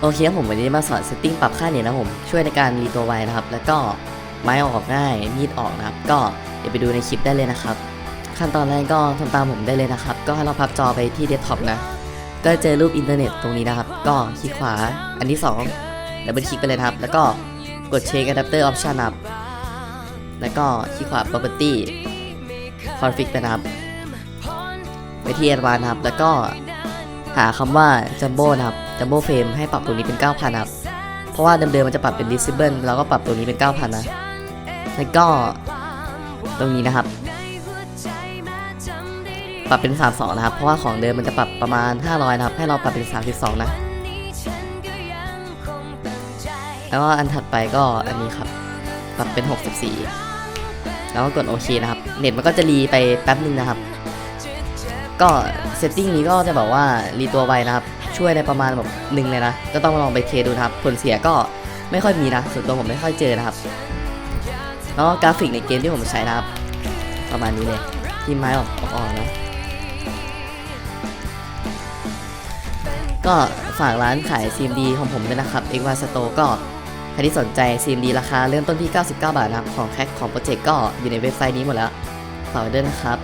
โอเคครับผมวันนี้มาสอนเซตติ้งปรับค่าเน็ตนะครับผมช่วยในการรีตัวไวนะครับ แล้วก็ไม้ออกง่ายมีดออกนะครับ ก็เดี๋ยวไปดูในคลิปได้เลยนะครับ ขั้นตอนแรกก็ทำตามผมได้เลยนะครับ ก็ให้เราพับจอไปที่เดสก์ท็อปนะ ก็เจอรูปอินเทอร์เน็ตตรงนี้นะครับ ก็คลิกขวาอันที่2ดับเบิลคลิกไปเลยนะครับ แล้วก็กดเช็คอะแดปเตอร์ออปชันครับแล้วก็คลิกขวา property config ไปนะครับไปที่ advanced ครับแล้วก็หาคำว่า jumbo นะครับ jumbo frame ให้ปรับตัวนี้เป็น 9,000ครับ เพราะว่าเดิมๆมันจะปรับเป็น visible แล้วก็ปรับตัวนี้เป็น 9,000นะ แล้วก็ตรงนี้นะครับ ปรับเป็น 32 นะครับ เพราะว่าของเดิมมันจะปรับประมาณ 500 นะครับ ให้เราปรับเป็น 32 นะ แล้วก็อันถัดไปก็อันนี้ครับ ปรับเป็น 64 แล้วก็กดโอเคนะครับ เน็ตมันก็จะรีไปแป๊บนึงนะครับ ก็เซตติ้งนี้ก็จะบอกว่ารีตัวไวนะครับ ช่วยในประมาณแบบหนึ่งเลยนะ ก็ต้องลองไปเทดูนะครับ ผลเสียก็ไม่ค่อยมีนะ ส่วนตัวผมไม่ค่อยเจอนะครับ แล้วกราฟิกในเกมที่ผมใช้นะครับ ประมาณนี้เลยที่ไม้ออกอ่อกๆนะก็ฝากร้านขาย CMD ของผมด้วยนะครับ x y Store ก็ใครที่สนใจ CMD ราคาเริ่มต้นที่ 99 บาทนะครับ ของแคคของโปรเจกต์ก็อยู่ในเว็บไซต์นี้หมดแล้วฝากด้วยนะครับ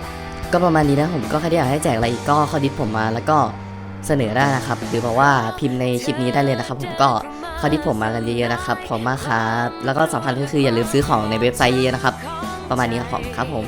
ก็ประมาณนี้นะผมก็ใครที่อยากให้แจกอะไรอีกก็เข้าดิสผมมาแล้วก็ เสนอได้นะครับ หรือบอกว่าพิมพ์ในคลิปนี้ได้เลยนะครับ ผมก็เข้าดิสผมมากันเยอะๆนะครับขอบมากครับ แล้วก็สำคัญก็คืออย่าลืมซื้อของในเว็บไซต์เยอะๆนะครับ ประมาณนี้ครับผมครับผม